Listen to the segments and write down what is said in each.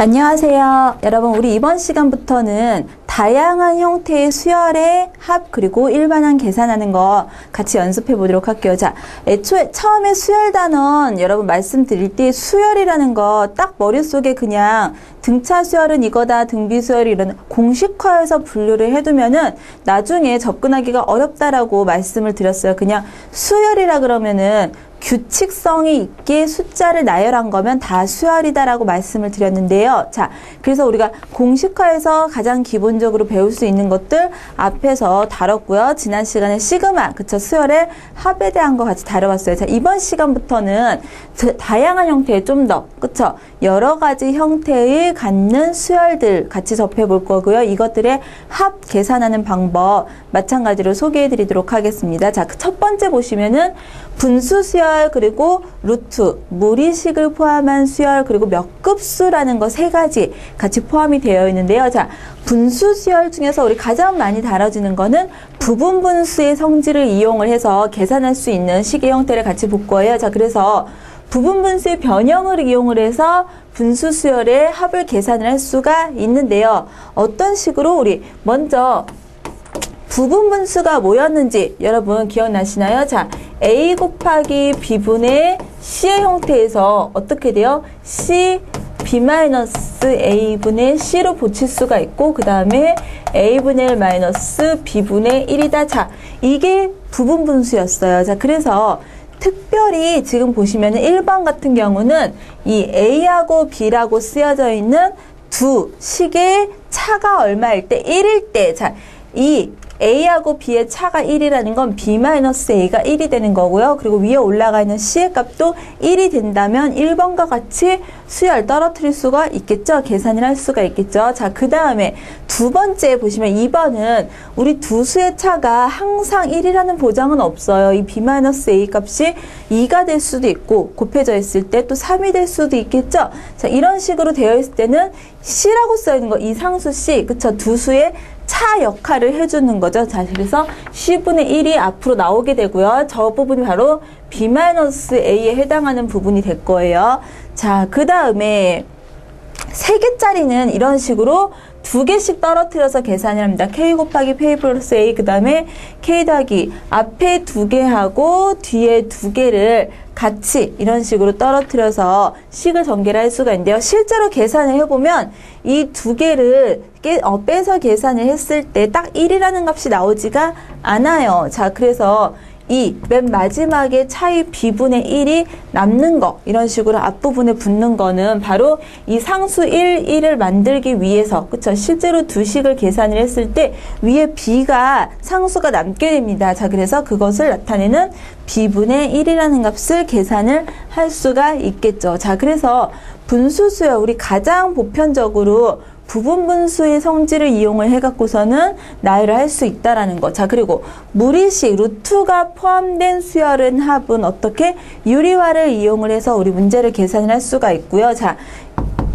안녕하세요. 여러분, 우리 이번 시간부터는 다양한 형태의 수열의 합 그리고 일반항 계산하는 거 같이 연습해 보도록 할게요. 자, 애초에 처음에 수열 단원 여러분 말씀드릴 때 수열이라는 거 딱 머릿속에 그냥 등차 수열은 이거다, 등비 수열이 이런 공식화해서 분류를 해두면은 나중에 접근하기가 어렵다라고 말씀을 드렸어요. 그냥 수열이라 그러면은 규칙성이 있게 숫자를 나열한 거면 다 수열이다라고 말씀을 드렸는데요. 자, 그래서 우리가 공식화에서 가장 기본적으로 배울 수 있는 것들 앞에서 다뤘고요. 지난 시간에 시그마, 그쵸, 수열의 합에 대한 거 같이 다뤄봤어요. 자, 이번 시간부터는 다양한 형태의 좀 더, 그쵸, 여러 가지 형태의 갖는 수열들 같이 접해 볼 거고요. 이것들의 합 계산하는 방법 마찬가지로 소개해 드리도록 하겠습니다. 자, 그첫 번째 보시면은 분수 수열 그리고 루트 무리식을 포함한 수열 그리고 몇 급수라는 거 세 가지 같이 포함이 되어 있는데요. 자, 분수 수열 중에서 우리 가장 많이 다뤄지는 거는 부분 분수의 성질을 이용을 해서 계산할 수 있는 식의 형태를 같이 볼 거예요. 자, 그래서 부분 분수의 변형을 이용을 해서 분수 수열의 합을 계산을 할 수가 있는데요. 어떤 식으로 우리 먼저 부분 분수가 뭐였는지 여러분 기억나시나요? 자, a 곱하기 b분의 c의 형태에서 어떻게 돼요? c b-a분의 c로 붙일 수가 있고 그 다음에 a분의 1 마이너스 b분의 1이다. 자, 이게 부분 분수였어요. 자, 그래서 특별히 지금 보시면 1번 같은 경우는 이 a하고 b라고 쓰여져 있는 두 식의 차가 얼마일 때 1일 때 자, 이 A하고 B의 차가 1이라는 건 B-A가 1이 되는 거고요. 그리고 위에 올라가 있는 C의 값도 1이 된다면 1번과 같이 수열 떨어뜨릴 수가 있겠죠. 계산을 할 수가 있겠죠. 자, 그 다음에 두 번째 보시면 2번은 우리 두 수의 차가 항상 1이라는 보장은 없어요. 이 B-A 값이 2가 될 수도 있고 곱해져 있을 때 또 3이 될 수도 있겠죠. 자, 이런 식으로 되어 있을 때는 C라고 써 있는 거 이 상수 C, 그쵸? 두 수의 차 역할을 해주는 거죠. 자, 그래서 C분의 1이 앞으로 나오게 되고요. 저 부분이 바로 B-A에 해당하는 부분이 될 거예요. 자, 그 다음에 세 개짜리는 이런 식으로 두 개씩 떨어뜨려서 계산을 합니다. K 곱하기 P 플러스 A 그 다음에 K 더하기 앞에 두 개하고 뒤에 두 개를 같이 이런 식으로 떨어뜨려서 식을 전개를 할 수가 있는데요. 실제로 계산을 해보면 이 두 개를 깨, 어, 빼서 계산을 했을 때 딱 1이라는 값이 나오지가 않아요. 자, 그래서 이맨 마지막에 차이 B분의 1이 남는 거 이런 식으로 앞부분에 붙는 거는 바로 이 상수 1, 1을 만들기 위해서 그쵸 실제로 두 식을 계산을 했을 때 위에 B가 상수가 남게 됩니다. 자 그래서 그것을 나타내는 B분의 1이라는 값을 계산을 할 수가 있겠죠. 자 그래서 분수수요 우리 가장 보편적으로 부분 분수의 성질을 이용을 해갖고서는 나열을 할 수 있다라는 거. 자, 그리고 무리식 루트가 포함된 수열은 합은 어떻게 유리화를 이용을 해서 우리 문제를 계산을 할 수가 있고요. 자,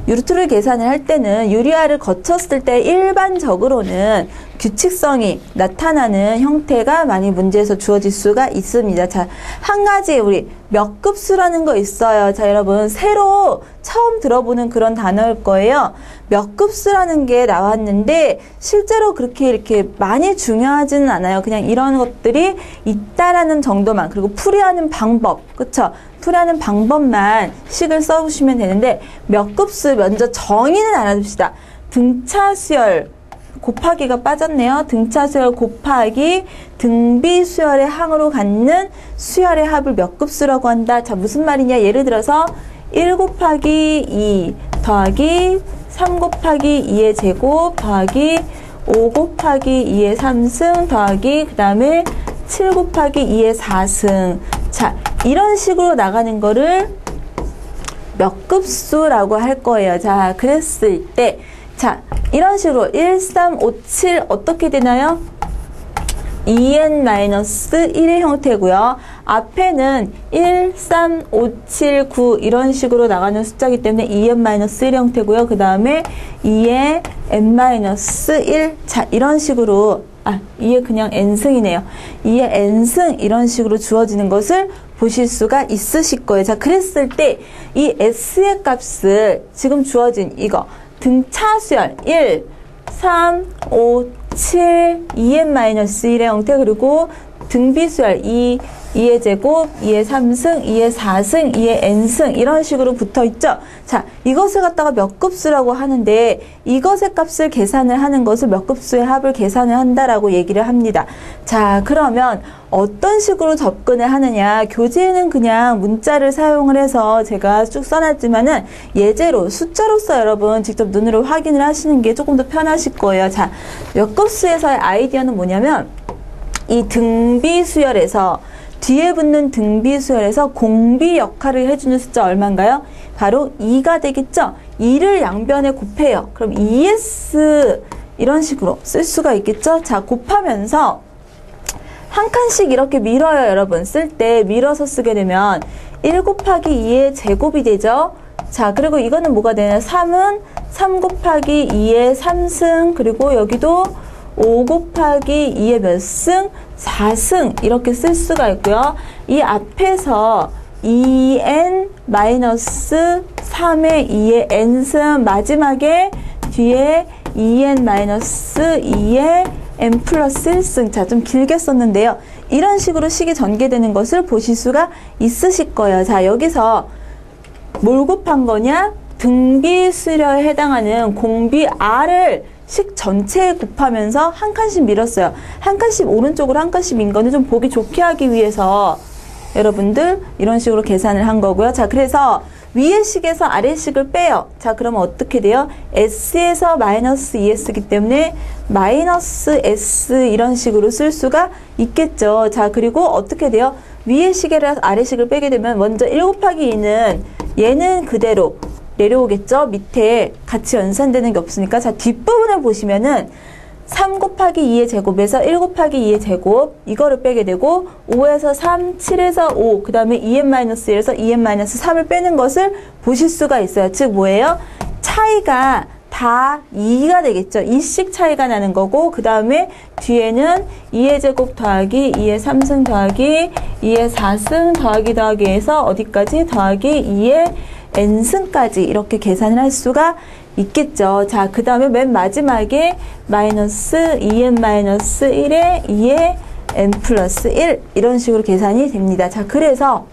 루트를 계산을 할 때는 유리화를 거쳤을 때 일반적으로는 규칙성이 나타나는 형태가 많이 문제에서 주어질 수가 있습니다. 자, 한 가지 우리 몇 급수라는 거 있어요. 자, 여러분 새로 처음 들어보는 그런 단어일 거예요. 몇 급수라는 게 나왔는데 실제로 그렇게 이렇게 많이 중요하지는 않아요. 그냥 이런 것들이 있다라는 정도만 그리고 풀이하는 방법, 그쵸? 풀이하는 방법만 식을 써보시면 되는데 몇 급수 먼저 정의는 알아둡시다. 등차 수열 곱하기가 빠졌네요. 등차 수열 곱하기 등비 수열의 항으로 갖는 수열의 합을 몇 급수라고 한다. 자 무슨 말이냐 예를 들어서 1 곱하기 2 더하기 3 곱하기 2의 제곱 더하기 5 곱하기 2의 3승 더하기 그 다음에 7 곱하기 2의 4승 자 이런 식으로 나가는 거를 몇 급수라고 할 거예요. 자 그랬을 때 자, 이런 식으로 1, 3, 5, 7 어떻게 되나요? 2n-1의 형태고요. 앞에는 1, 3, 5, 7, 9 이런 식으로 나가는 숫자이기 때문에 2n-1 형태고요. 그 다음에 2의 n-1 자 이런 식으로 아 2의 그냥 n승이네요. 2의 n승 이런 식으로 주어지는 것을 보실 수가 있으실 거예요. 자, 그랬을 때 이 S의 값을 지금 주어진 이거 등차수열. 1, 3, 5, 7, 2n-1의 형태 그리고 등비수열 2, 2의 제곱, 2의 3승, 2의 4승, 2의 n승 이런 식으로 붙어 있죠. 자, 이것을 갖다가 몇 급수라고 하는데 이것의 값을 계산을 하는 것을 몇 급수의 합을 계산을 한다라고 얘기를 합니다. 자, 그러면 어떤 식으로 접근을 하느냐 교재에는 그냥 문자를 사용을 해서 제가 쭉 써놨지만은 예제로 숫자로서 여러분 직접 눈으로 확인을 하시는 게 조금 더 편하실 거예요. 자, 몇 급수에서의 아이디어는 뭐냐면 이 등비수열에서 뒤에 붙는 등비수열에서 공비 역할을 해주는 숫자 얼마인가요? 바로 2가 되겠죠? 2를 양변에 곱해요. 그럼 2s 이런 식으로 쓸 수가 있겠죠? 자, 곱하면서 한 칸씩 이렇게 밀어요, 여러분. 쓸 때 밀어서 쓰게 되면 1 곱하기 2의 제곱이 되죠? 자, 그리고 이거는 뭐가 되냐? 3은 3 곱하기 2의 3승, 그리고 여기도 5 곱하기 2의 몇 승? 4승 이렇게 쓸 수가 있고요. 이 앞에서 2n 마이너스 3의 2의 n승 마지막에 뒤에 2n 마이너스 2의 n 플러스 1승 자 좀 길게 썼는데요. 이런 식으로 식이 전개되는 것을 보실 수가 있으실 거예요. 자 여기서 뭘 곱한 거냐? 등비수료에 해당하는 공비 R을 식 전체에 곱하면서 한 칸씩 밀었어요. 한 칸씩 오른쪽으로 한 칸씩 민 거는 좀 보기 좋게 하기 위해서 여러분들 이런 식으로 계산을 한 거고요. 자, 그래서 위의 식에서 아래 식을 빼요. 자, 그러면 어떻게 돼요? S에서 마이너스 2S기 때문에 마이너스 S 이런 식으로 쓸 수가 있겠죠. 자, 그리고 어떻게 돼요? 위의 식에서 아래 식을 빼게 되면 먼저 1 곱하기 2는 얘는 그대로 내려오겠죠? 밑에 같이 연산되는 게 없으니까. 자, 뒷부분을 보시면은 3 곱하기 2의 제곱에서 1 곱하기 2의 제곱 이거를 빼게 되고 5에서 3, 7에서 5, 그 다음에 2n-1에서 2n-3을 빼는 것을 보실 수가 있어요. 즉 뭐예요? 차이가 다 2가 되겠죠. 2씩 차이가 나는 거고 그 다음에 뒤에는 2의 제곱 더하기 2의 3승 더하기 2의 4승 더하기 더하기 해서 어디까지 더하기 2의 n승까지 이렇게 계산을 할 수가 있겠죠. 자, 그 다음에 맨 마지막에 마이너스 2n 마이너스 1에 2에 n 플러스 1 이런 식으로 계산이 됩니다. 자, 그래서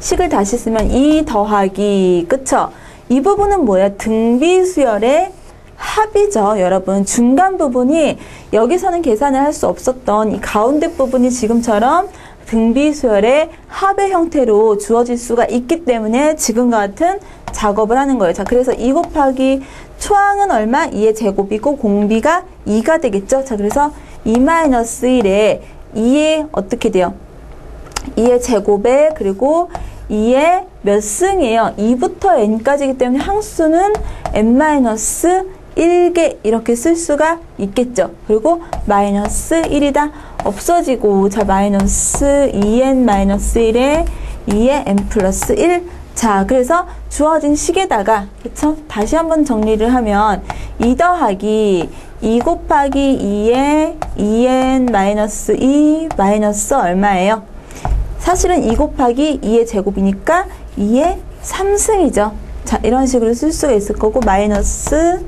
식을 다시 쓰면 2 더하기 그쵸? 이 부분은 뭐야? 등비수열의 합이죠. 여러분 중간 부분이 여기서는 계산을 할 수 없었던 이 가운데 부분이 지금처럼 등비수열의 합의 형태로 주어질 수가 있기 때문에 지금과 같은 작업을 하는 거예요. 자, 그래서 2 곱하기 초항은 얼마? 2의 제곱이고 공비가 2가 되겠죠. 자, 그래서 2-1에 2의 어떻게 돼요? 2의 제곱에 그리고 2의 몇 승이에요? 2부터 n까지이기 때문에 항수는 n-1 개 이렇게 쓸 수가 있겠죠. 그리고 마이너스 1이다. 없어지고 자 마이너스 2n 마이너스 1에 2의 n 플러스 1 자, 그래서 주어진 식에다가, 그쵸? 다시 한번 정리를 하면, 2 더하기 2 곱하기 2에 2n 마이너스 2 마이너스 얼마예요? 사실은 2 곱하기 2의 제곱이니까 2의 3승이죠. 자, 이런 식으로 쓸 수가 있을 거고, 마이너스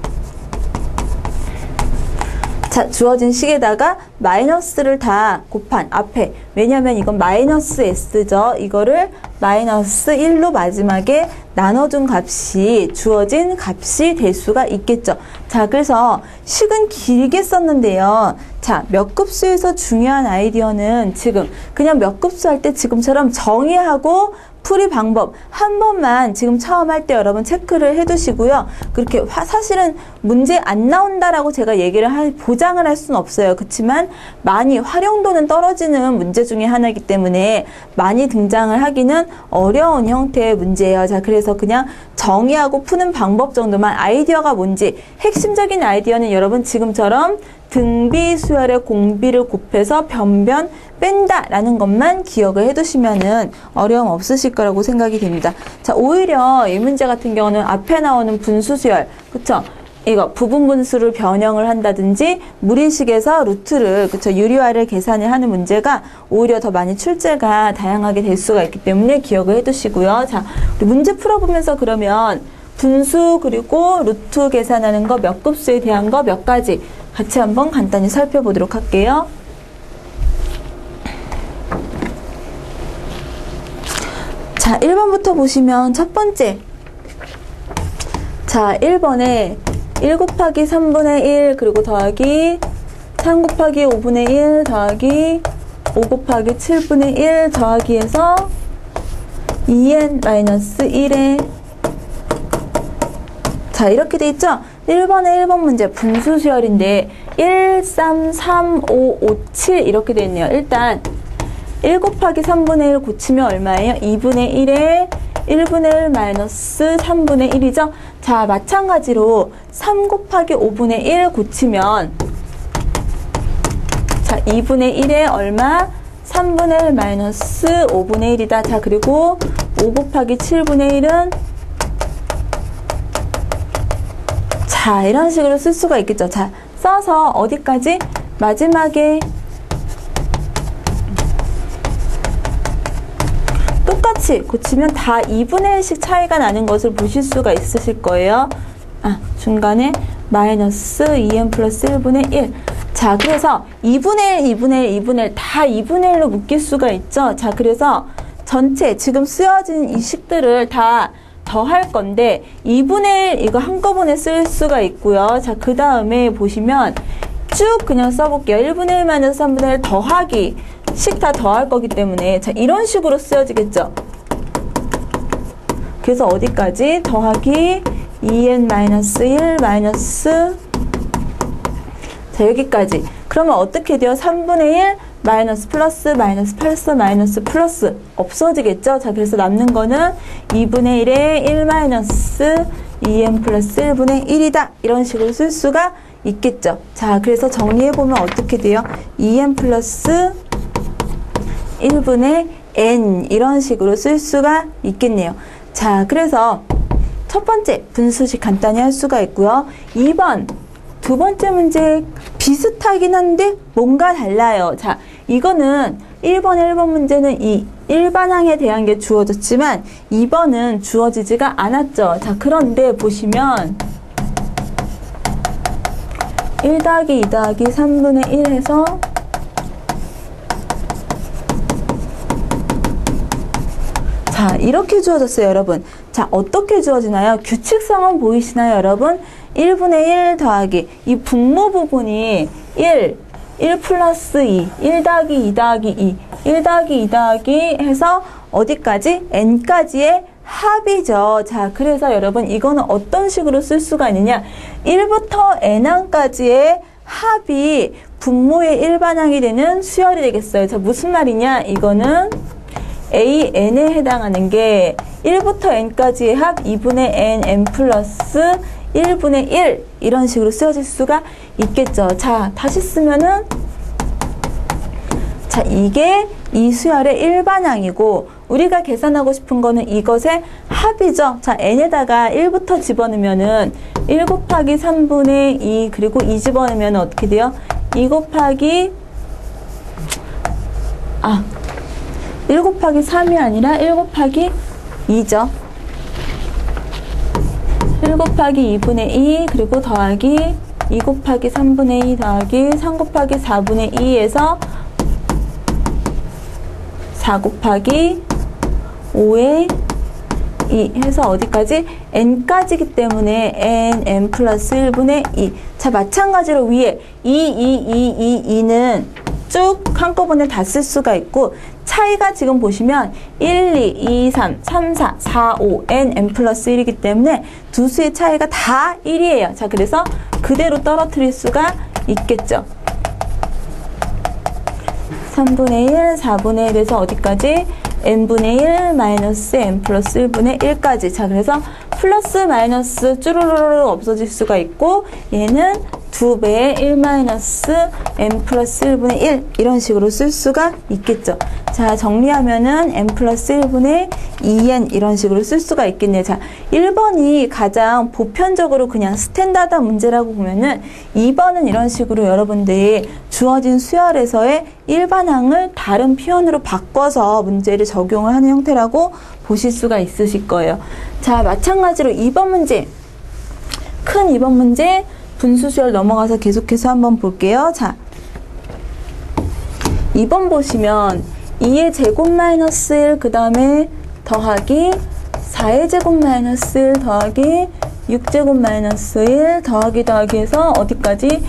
자, 주어진 식에다가 마이너스를 다 곱한 앞에 왜냐면 이건 마이너스 s죠. 이거를 마이너스 1로 마지막에 나눠준 값이 주어진 값이 될 수가 있겠죠. 자, 그래서 식은 길게 썼는데요. 자, 몇 급수에서 중요한 아이디어는 지금 그냥 몇 급수 할 때 지금처럼 정의하고 풀이 방법 한 번만 지금 처음 할 때 여러분 체크를 해두시고요. 그렇게 화, 사실은 문제 안 나온다라고 제가 얘기를 할, 보장을 할 수는 없어요. 그렇지만 많이 활용도는 떨어지는 문제 중에 하나이기 때문에 많이 등장을 하기는 어려운 형태의 문제예요. 자, 그래서 그냥 정의하고 푸는 방법 정도만 아이디어가 뭔지 핵심적인 아이디어는 여러분 지금처럼 등비 수열의 공비를 곱해서 변변 뺀다라는 것만 기억을 해두시면은 어려움 없으실 거라고 생각이 됩니다. 자, 오히려 이 문제 같은 경우는 앞에 나오는 분수 수열, 그쵸? 이거 부분 분수를 변형을 한다든지 무리식에서 루트를 그쵸 유리화를 계산을 하는 문제가 오히려 더 많이 출제가 다양하게 될 수가 있기 때문에 기억을 해두시고요. 자, 우리 문제 풀어보면서 그러면 분수 그리고 루트 계산하는 거 몇 급수에 대한 거 몇 가지 같이 한번 간단히 살펴보도록 할게요. 자, 1번부터 보시면 첫 번째. 자, 1번에 1 곱하기 3분의 1 그리고 더하기 3 곱하기 5분의 1 더하기 5 곱하기 7분의 1 더하기 해서 2n-1에 자 이렇게 돼 있죠? 1번에 1번 문제 분수 수열인데 1, 3, 3, 5, 5, 7 이렇게 돼 있네요. 일단 1 곱하기 3분의 1 고치면 얼마예요? 2분의 1에 1분의 1 마이너스 3분의 1이죠? 자, 마찬가지로 3 곱하기 5분의 1 고치면 자, 2분의 1에 얼마? 3분의 1 마이너스 5분의 1이다. 자, 그리고 5 곱하기 7분의 1은 자, 이런 식으로 쓸 수가 있겠죠. 자, 써서 어디까지? 마지막에 똑같이 고치면 다 2분의 1씩 차이가 나는 것을 보실 수가 있으실 거예요. 아, 중간에 마이너스 2n 플러스 1분의 1. 자, 그래서 2분의 1, 2분의 1, 2분의 1, 다 2분의 1로 묶일 수가 있죠. 자, 그래서 전체 지금 쓰여진 이 식들을 다 더 할 건데 2분의 1 이거 한꺼번에 쓸 수가 있고요. 자, 그 다음에 보시면 쭉 그냥 써볼게요. 1분의 1 마이너스 3분의 1 더하기 식 다 더할 거기 때문에 자 이런 식으로 쓰여지겠죠. 그래서 어디까지 더하기 2n 마이너스 1 마이너스 자 여기까지 그러면 어떻게 돼요? 3분의 1 마이너스 플러스 마이너스 플러스 마이너스 플러스 없어지겠죠? 자 그래서 남는 거는 2분의 1에 1 마이너스 2n 플러스 1분의 1이다 이런 식으로 쓸 수가 있겠죠. 자 그래서 정리해보면 어떻게 돼요? 2n 플러스 1분의 n 이런 식으로 쓸 수가 있겠네요. 자, 그래서 첫 번째 분수식 간단히 할 수가 있고요. 2번 두 번째 문제 비슷하긴 한데 뭔가 달라요. 자, 이거는 1번, 1번 문제는 이 일반항에 대한 게 주어졌지만 2번은 주어지지가 않았죠. 자, 그런데 보시면 1 더하기 2 더하기 3분의 1 해서 자, 이렇게 주어졌어요, 여러분. 자, 어떻게 주어지나요? 규칙성은 보이시나요, 여러분? 1분의 1 더하기 이 분모 부분이 1, 1 플러스 2, 1 더하기 2 더하기 2, 1 더하기 2 더하기 해서 어디까지? n까지의 합이죠. 자, 그래서 여러분 이거는 어떤 식으로 쓸 수가 있느냐? 1부터 n항까지의 합이 분모의 일반항이 되는 수열이 되겠어요. 자, 무슨 말이냐? 이거는 AN에 해당하는 게 1부터 n까지의 합 2분의 n, n 플러스 1분의 1 이런 식으로 쓰여질 수가 있겠죠. 자, 다시 쓰면은 자, 이게 이 수열의 일반항이고 우리가 계산하고 싶은 거는 이것의 합이죠. 자, n에다가 1부터 집어넣으면은 1 곱하기 3분의 2 그리고 2 집어넣으면 어떻게 돼요? 2 곱하기 아, 1 곱하기 3이 아니라 1 곱하기 2죠. 1 곱하기 2분의 2 그리고 더하기 2 곱하기 3분의 2 더하기 3 곱하기 4분의 2에서 4 곱하기 5의 2 해서 어디까지? n까지기 때문에 n, n 플러스 1분의 2. 자, 마찬가지로 위에 2, 2, 2, 2, 2는 쭉 한꺼번에 다 쓸 수가 있고 차이가 지금 보시면 1, 2, 2, 3, 3, 4, 4, 5, n, n 플러스 1이기 때문에 두 수의 차이가 다 1이에요. 자, 그래서 그대로 떨어뜨릴 수가 있겠죠. 3분의 1, 4분의 1에서 어디까지? n분의 1 마이너스 n 플러스 1분의 1까지. 자, 그래서 플러스 마이너스 쭈루루루 없어질 수가 있고 얘는 2배의 1 마이너스 n 플러스 1분의 1 이런 식으로 쓸 수가 있겠죠. 자 정리하면은 n 플러스 1분의 2n 이런 식으로 쓸 수가 있겠네요. 자 1번이 가장 보편적으로 그냥 스탠다드 문제라고 보면은 2번은 이런 식으로 여러분들이 주어진 수열에서의 일반항을 다른 표현으로 바꿔서 문제를 적용을 하는 형태라고 보실 수가 있으실 거예요. 자 마찬가지로 2번 문제 큰 2번 문제 분수수열 넘어가서 계속해서 한번 볼게요. 자, 2번 보시면 2의 제곱 마이너스 1, 그 다음에 더하기 4의 제곱 마이너스 1 더하기 6제곱 마이너스 1 더하기 더하기 해서 어디까지?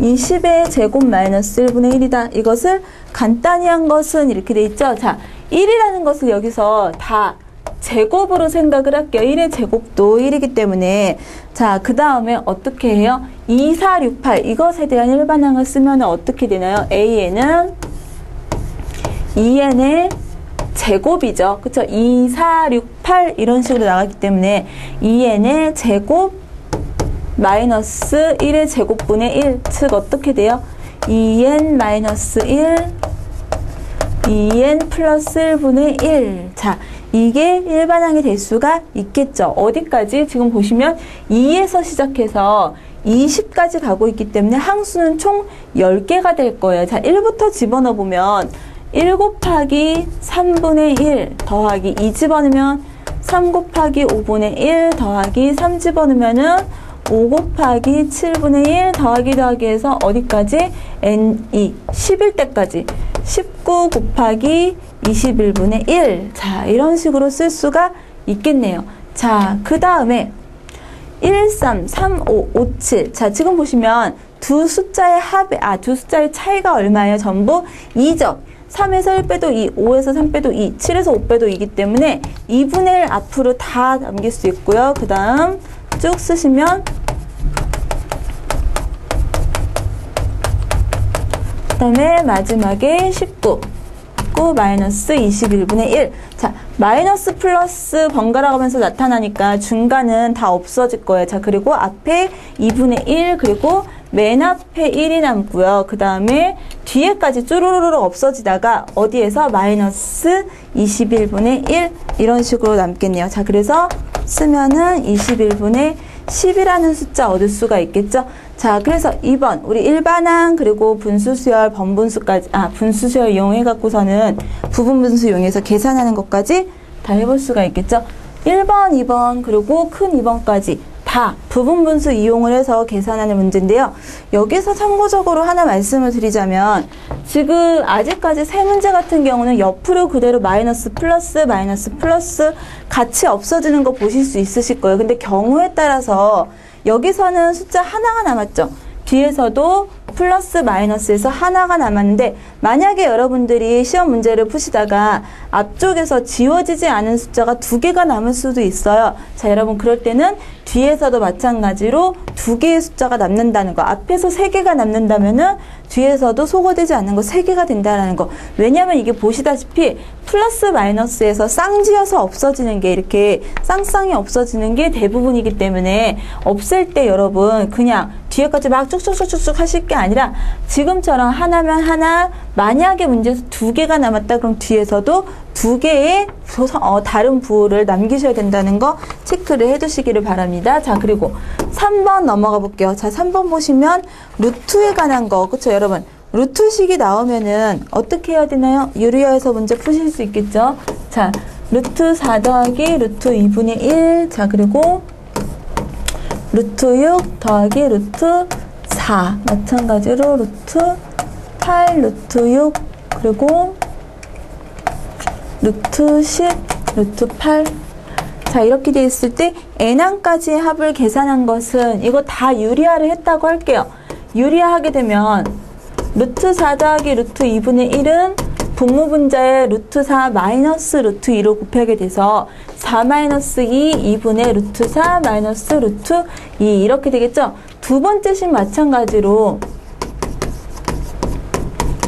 20의 제곱 마이너스 1분의 1이다. 이것을 간단히 한 것은 이렇게 돼 있죠. 자, 1이라는 것을 여기서 다 제곱으로 생각을 할게요. 1의 제곱도 1이기 때문에 자, 그 다음에 어떻게 해요? 2, 4, 6, 8 이것에 대한 일반항을 쓰면 어떻게 되나요? a에는 2n의 제곱이죠. 그쵸? 2, 4, 6, 8 이런 식으로 나가기 때문에 2n의 제곱 마이너스 1의 제곱분의 1, 즉 어떻게 돼요? 2n 마이너스 1, 2n 플러스 1분의 1. 자, 이게 일반항이 될 수가 있겠죠. 어디까지? 지금 보시면 2에서 시작해서 20까지 가고 있기 때문에 항수는 총 10개가 될 거예요. 자, 1부터 집어넣어 보면 1 곱하기 3분의 1 더하기 2 집어넣으면 3 곱하기 5분의 1 더하기 3 집어넣으면은 5 곱하기 7분의 1 더하기 더하기 해서 어디까지? n2 10일 때까지 19 곱하기 21분의 1. 자, 이런 식으로 쓸 수가 있겠네요. 자, 그 다음에 1, 3, 3, 5, 5, 7. 자, 지금 보시면 두 숫자의 합의, 아, 두 숫자의 차이가 얼마예요? 전부 2죠. 3에서 1 빼도 2, 5에서 3 빼도 2, 7에서 5 빼도 2이기 때문에 2분의 1 앞으로 다 남길 수 있고요. 그 다음 쭉 쓰시면 그 다음에 마지막에 19 19 마이너스 21분의 1. 자, 마이너스 플러스 번갈아 가면서 나타나니까 중간은 다 없어질 거예요. 자, 그리고 앞에 2분의 1, 그리고 맨 앞에 1이 남고요. 그 다음에 뒤에까지 쭈루루루 없어지다가 어디에서 마이너스 21분의 1 이런 식으로 남겠네요. 자, 그래서 쓰면은 21분의 10이라는 숫자 얻을 수가 있겠죠. 자, 그래서 2번 우리 일반항 그리고 분수수열 번분수까지 아 분수수열 이용해 갖고서는 부분분수 이용해서 계산하는 것까지 다 해볼 수가 있겠죠. 1번, 2번 그리고 큰 2번까지 다 부분 분수 이용을 해서 계산하는 문제인데요. 여기서 참고적으로 하나 말씀을 드리자면 지금 아직까지 세 문제 같은 경우는 옆으로 그대로 마이너스 플러스 마이너스 플러스 같이 없어지는 거 보실 수 있으실 거예요. 근데 경우에 따라서 여기서는 숫자 하나가 남았죠. 뒤에서도 플러스 마이너스에서 하나가 남았는데 만약에 여러분들이 시험 문제를 푸시다가 앞쪽에서 지워지지 않은 숫자가 두 개가 남을 수도 있어요. 자, 여러분 그럴 때는 뒤에서도 마찬가지로 두 개의 숫자가 남는다는 거. 앞에서 세 개가 남는다면은 뒤에서도 소거되지 않는 거 세 개가 된다는 거. 왜냐하면 이게 보시다시피 플러스 마이너스에서 쌍지어서 없어지는 게 이렇게 쌍쌍이 없어지는 게 대부분이기 때문에 없앨 때 여러분 그냥 뒤에까지 막 쭉쭉쭉쭉 하실 게 아니라 지금처럼 하나면 하나 만약에 문제에서 두 개가 남았다 그럼 뒤에서도 두 개의 어, 다른 부호를 남기셔야 된다는 거 체크를 해두시기를 바랍니다. 자 그리고 3번 넘어가 볼게요. 자 3번 보시면 루트에 관한 거 그쵸 여러분 루트식이 나오면은 어떻게 해야 되나요? 유리어에서 문제 푸실 수 있겠죠? 자 루트 4 더하기 루트 2분의 1. 자, 그리고 루트 6 더하기 루트 4. 마찬가지로 루트 8, 루트 6, 그리고 루트 10, 루트 8. 자, 이렇게 돼 있을 때 n항까지의 합을 계산한 것은 이거 다 유리화를 했다고 할게요. 유리화하게 되면 루트 4 더하기 루트 2분의 1은 분모 분자의 루트 4 마이너스 루트 2로 곱하게 돼서 4 마이너스 2 2분의 루트 4 마이너스 루트 2 이렇게 되겠죠? 두 번째 식 마찬가지로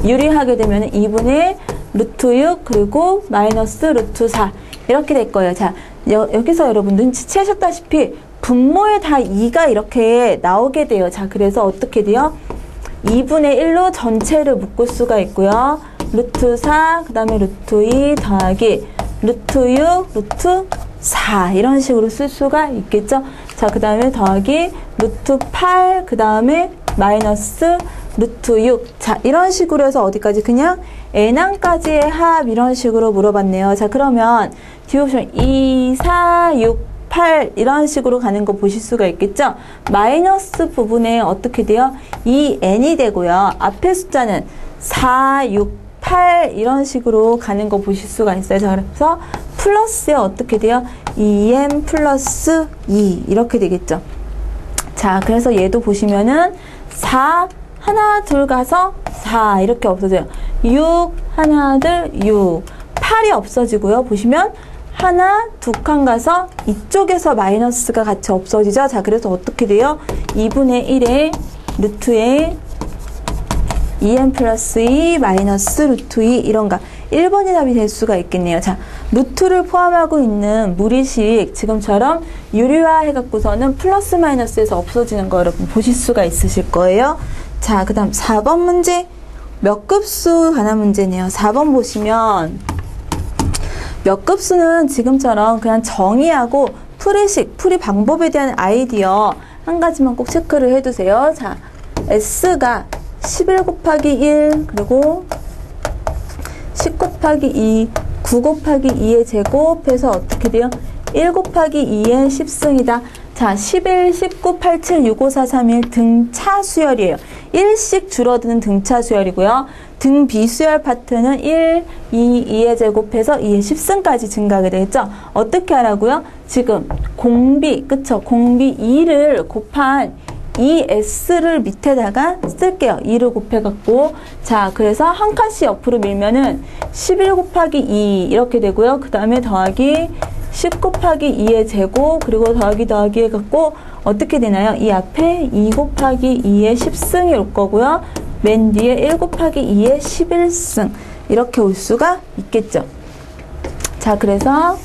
유리하게 되면 2분의 루트 6 그리고 마이너스 루트 4 이렇게 될 거예요. 자 여, 기서 여러분 눈치채셨다시피 분모에 다 2가 이렇게 나오게 돼요. 자, 그래서 어떻게 돼요? 2분의 1로 전체를 묶을 수가 있고요. 루트 4, 그 다음에 루트 2 더하기 루트 6, 루트 4 이런 식으로 쓸 수가 있겠죠. 자, 그 다음에 더하기 루트 8, 그 다음에 마이너스 루트 6. 자, 이런 식으로 해서 어디까지? 그냥 n항까지의 합 이런 식으로 물어봤네요. 자, 그러면 디옵션 2, 4, 6, 8 이런 식으로 가는 거 보실 수가 있겠죠? 마이너스 부분에 어떻게 돼요? 2n이 되고요. 앞에 숫자는 4, 6, 8 이런 식으로 가는 거 보실 수가 있어요. 자, 그래서 플러스에 어떻게 돼요? 2n 플러스 2 이렇게 되겠죠. 자, 그래서 얘도 보시면은 4 하나 둘 가서 4 이렇게 없어져요. 6 하나 둘 6. 8이 없어지고요. 보시면 하나 두 칸 가서 이쪽에서 마이너스가 같이 없어지죠. 자, 그래서 어떻게 돼요? 2분의 1에 루트에 2n 플러스 2 마이너스 루트 2 이런가 1번이 답이 될 수가 있겠네요. 자, 루트를 포함하고 있는 무리식 지금처럼 유리화 해갖고서는 플러스 마이너스에서 없어지는 거 여러분 보실 수가 있으실 거예요. 자, 그 다음 4번 문제 몇 급수 관한 문제네요. 4번 보시면 몇 급수는 지금처럼 그냥 정의하고 풀이식, 풀이 방법에 대한 아이디어 한 가지만 꼭 체크를 해두세요. 자, S가 11 곱하기 1 그리고 10 곱하기 2 9 곱하기 2의 제곱해서 어떻게 돼요? 1 곱하기 2의 10승이다. 자, 11, 19, 87, 65, 4, 3, 1 등차 수열이에요. 1씩 줄어드는 등차 수열이고요. 등 비수열 파트는 1, 2, 2의 제곱해서 2의 10승까지 증가하게 되겠죠. 어떻게 하라고요? 지금 공비, 그쵸? 공비 2를 곱한 이 S를 밑에다가 쓸게요. 2를 곱해갖고. 자, 그래서 한 칸씩 옆으로 밀면은 11 곱하기 2 이렇게 되고요. 그 다음에 더하기 10 곱하기 2의 제곱, 그리고 더하기 더하기 해갖고 어떻게 되나요? 이 앞에 2 곱하기 2의 10승이 올 거고요. 맨 뒤에 1 곱하기 2의 11승. 이렇게 올 수가 있겠죠. 자, 그래서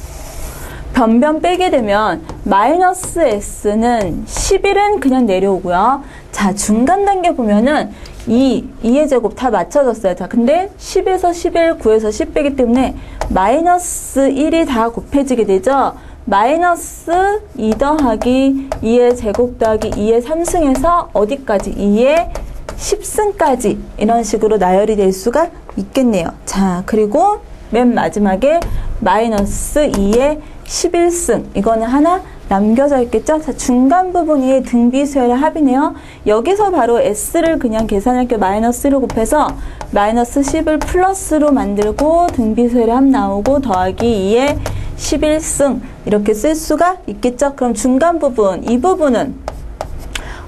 변변 빼게 되면 마이너스 s는 11은 그냥 내려오고요. 자, 중간 단계 보면은 2, 2의 제곱 다 맞춰졌어요. 자, 근데 10에서 11, 9에서 10 빼기 때문에 마이너스 1이 다 곱해지게 되죠. 마이너스 2 더하기 2의 제곱 더하기 2의 3승에서 어디까지? 2의 10승까지 이런 식으로 나열이 될 수가 있겠네요. 자, 그리고 맨 마지막에 마이너스 2의 11승 이거는 하나 남겨져 있겠죠? 자, 중간 부분이 등비수열의 합이네요. 여기서 바로 S를 그냥 계산할게요. 마이너스를 곱해서 마이너스 10을 플러스로 만들고 등비수열의 합 나오고 더하기 2의 11승 이렇게 쓸 수가 있겠죠? 그럼 중간 부분, 이 부분은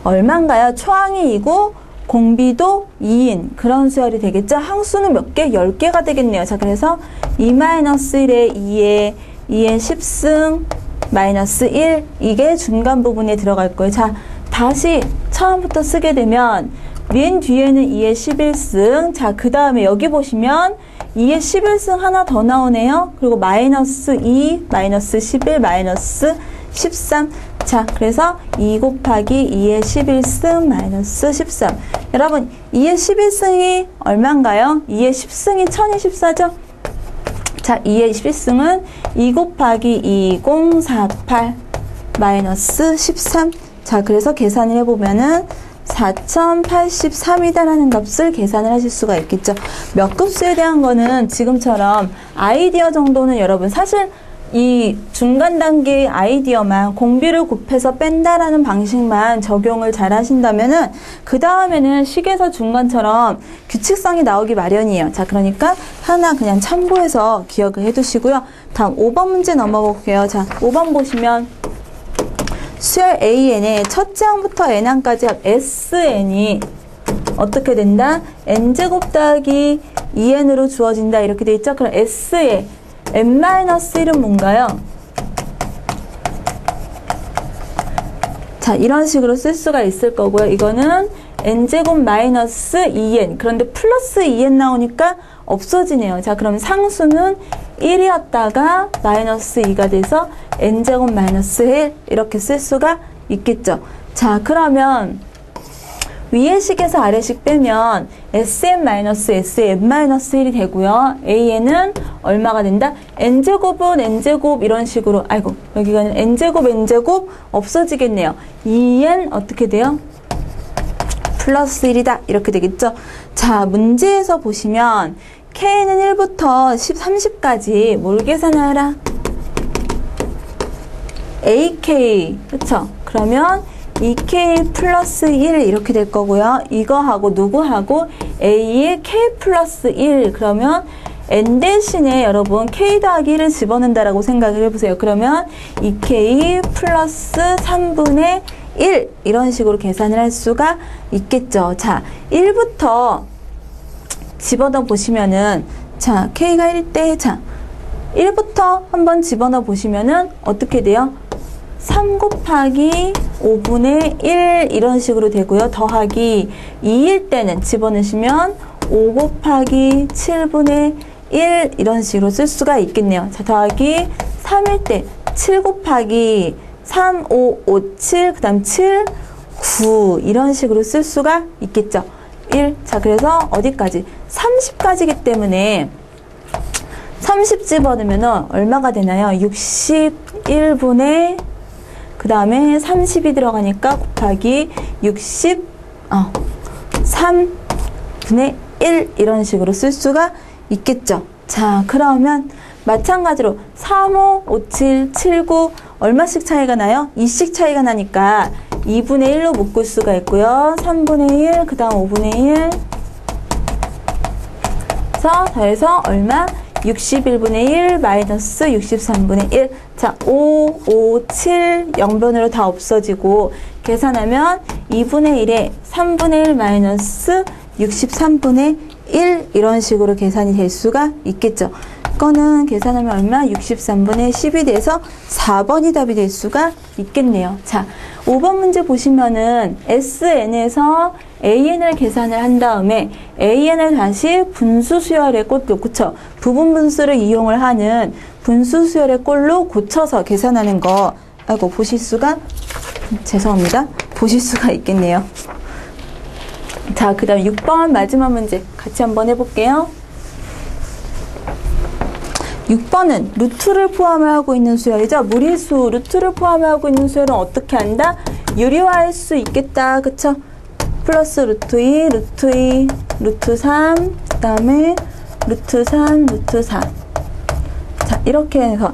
얼마인가요? 초항이 2고 공비도 2인 그런 수열이 되겠죠? 항수는 몇 개? 10개가 되겠네요. 자, 그래서 2-1에 2에 2의 10승 마이너스 1 이게 중간 부분에 들어갈 거예요. 자, 다시 처음부터 쓰게 되면 맨 뒤에는 2의 11승 자, 그 다음에 여기 보시면 2의 11승 하나 더 나오네요. 그리고 마이너스 2, 마이너스 11, 마이너스 13 자, 그래서 2 곱하기 2의 11승 마이너스 13 여러분, 2의 11승이 얼마인가요? 2의 10승이 1024죠? 자, 2의 11승은 2 곱하기 2048 마이너스 13. 자, 그래서 계산을 해보면은 4083이다라는 값을 계산을 하실 수가 있겠죠. 몇 급수에 대한 거는 지금처럼 아이디어 정도는 여러분 사실 이 중간 단계 아이디어만 공비를 곱해서 뺀다라는 방식만 적용을 잘 하신다면은 그 다음에는 식에서 중간처럼 규칙성이 나오기 마련이에요. 자, 그러니까 하나 그냥 참고해서 기억을 해 두시고요. 다음 5번 문제 넘어볼게요. 자, 5번 보시면 수열 AN의 첫째 항부터 N항까지 합 SN이 어떻게 된다? N제곱 더하기 2N으로 주어진다. 이렇게 돼 있죠? 그럼 S의 n-1은 뭔가요? 자, 이런 식으로 쓸 수가 있을 거고요. 이거는 n제곱 마이너스 2n. 그런데 플러스 2n 나오니까 없어지네요. 자, 그럼 상수는 1이었다가 마이너스 2가 돼서 n제곱 마이너스 1 이렇게 쓸 수가 있겠죠. 자, 그러면 위의 식에서 아래 식 빼면 sn-sn-1이 되고요. an은 얼마가 된다? n제곱은 n제곱 이런 식으로 아이고 여기가 n제곱 n제곱 없어지겠네요. 2n 어떻게 돼요? 플러스 1이다 이렇게 되겠죠. 자 문제에서 보시면 k는 1부터 10, 30까지 뭘 계산하라? ak 그쵸? 그러면 2k 플러스 1 이렇게 될 거고요. 이거하고 누구하고 a의 k 플러스 1 그러면 n 대신에 여러분 k 더하기 1을 집어넣는다라고 생각을 해보세요. 그러면 2k 플러스 3분의 1 이런 식으로 계산을 할 수가 있겠죠. 자, 1부터 집어넣어 보시면은 자, k가 1일 때 자, 1부터 한번 집어넣어 보시면은 어떻게 돼요? 3 곱하기 5분의 1 이런 식으로 되고요. 더하기 2일 때는 집어넣으시면 5 곱하기 7분의 1 이런 식으로 쓸 수가 있겠네요. 자, 더하기 3일 때 7 곱하기 3, 5, 5, 7, 그 다음 7, 9 이런 식으로 쓸 수가 있겠죠. 1. 자, 그래서 어디까지? 30까지기 때문에 30 집어넣으면 얼마가 되나요? 61분의 그 다음에 30이 들어가니까 곱하기 60, 어, 3분의 1 이런 식으로 쓸 수가 있겠죠. 자, 그러면 마찬가지로 3, 5, 5, 7, 7, 9 얼마씩 차이가 나요? 2씩 차이가 나니까 2분의 1로 묶을 수가 있고요. 3분의 1, 그 다음 5분의 1. 그래서 더해서 얼마? 61분의 1 마이너스 63분의 1. 자, 5, 5, 7 영변으로 다 없어지고 계산하면 2분의 1에 3분의 1 마이너스 63분의 1 이런 식으로 계산이 될 수가 있겠죠. 이거는 계산하면 얼마? 63분의 10이 돼서 4번이 답이 될 수가 있겠네요. 자, 5번 문제 보시면은 SN에서 AN을 계산을 한 다음에 AN을 다시 분수 수열의 꼴로 그쵸? 부분 분수를 이용을 하는 분수 수열의 꼴로 고쳐서 계산하는 거 아이고 보실 수가 죄송합니다. 보실 수가 있겠네요. 자, 그 다음 6번 마지막 문제 같이 한번 해볼게요. 6번은 루트를 포함하고 있는 수열이죠. 무리수 루트를 포함하고 있는 수열은 어떻게 한다? 유리화할 수 있겠다. 그쵸? 플러스 루트 2, 루트 2, 루트 3, 그 다음에 루트 3, 루트 4. 자, 이렇게 해서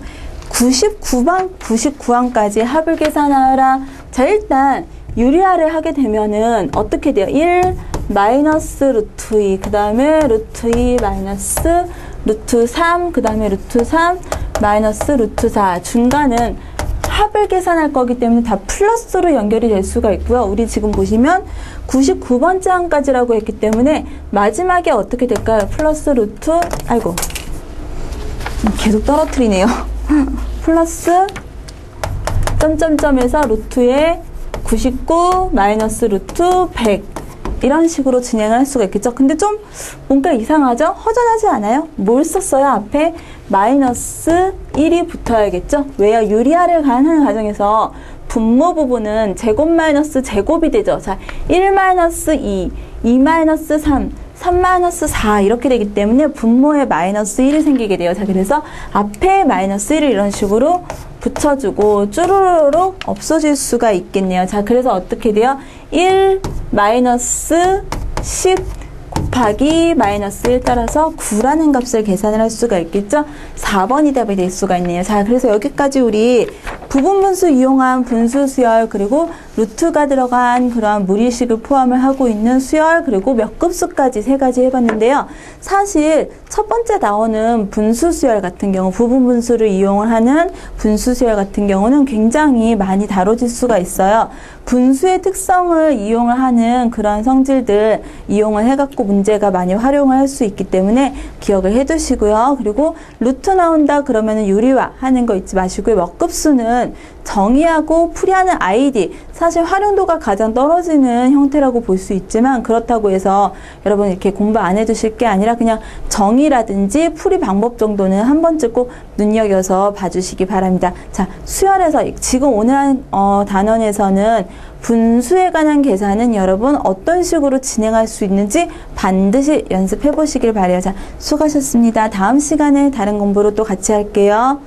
99번, 99항까지 합을 계산하라. 자, 일단 유리화를 하게 되면은 어떻게 돼요? 1 마이너스 루트 2, 그 다음에 루트 2 마이너스 루트 3, 그 다음에 루트 3, 마이너스 루트 4. 중간은 합을 계산할 거기 때문에 다 플러스로 연결이 될 수가 있고요. 우리 지금 보시면 99번째 항까지라고 했기 때문에 마지막에 어떻게 될까요? 플러스 루트, 아이고. 계속 떨어뜨리네요. 플러스 점점점에서 루트에 99 마이너스 루트 100 이런 식으로 진행할 수가 있겠죠. 근데 좀 뭔가 이상하죠? 허전하지 않아요? 뭘 썼어요? 앞에 마이너스 1이 붙어야겠죠? 왜요? 유리화를 가는 과정에서 분모 부분은 제곱 마이너스 제곱이 되죠. 자, 1 마이너스 2, 2 마이너스 3, 3 마이너스 4 이렇게 되기 때문에 분모에 마이너스 1이 생기게 돼요. 자, 그래서 앞에 마이너스 1을 이런 식으로 붙여주고 쭈루루룩 없어질 수가 있겠네요. 자, 그래서 어떻게 돼요? 1 마이너스 10 곱하기 마이너스 1 따라서 9라는 값을 계산을 할 수가 있겠죠? 4번이 답이 될 수가 있네요. 자, 그래서 여기까지 우리 부분 분수 이용한 분수 수열 그리고 루트가 들어간 그러한 무리식을 포함을 하고 있는 수열 그리고 몇 급수까지 세 가지 해봤는데요. 사실 첫 번째 나오는 분수 수열 같은 경우 부분 분수를 이용을 하는 분수 수열 같은 경우는 굉장히 많이 다뤄질 수가 있어요. 분수의 특성을 이용을 하는 그런 성질들 이용을 해갖고 문제가 많이 활용을 할수 있기 때문에 기억을 해두시고요. 그리고 루트 나온다 그러면은 유리화 하는 거 잊지 마시고요. 먹급수는 정의하고 풀이하는 아이디 사실 활용도가 가장 떨어지는 형태라고 볼 수 있지만 그렇다고 해서 여러분 이렇게 공부 안 해두실 게 아니라 그냥 정의라든지 풀이 방법 정도는 한 번쯤 꼭 눈여겨서 봐주시기 바랍니다. 자 수열에서 지금 오늘 한 어, 단원에서는 분수에 관한 계산은 여러분 어떤 식으로 진행할 수 있는지 반드시 연습해 보시길 바래요. 자 수고하셨습니다. 다음 시간에 다른 공부로 또 같이 할게요.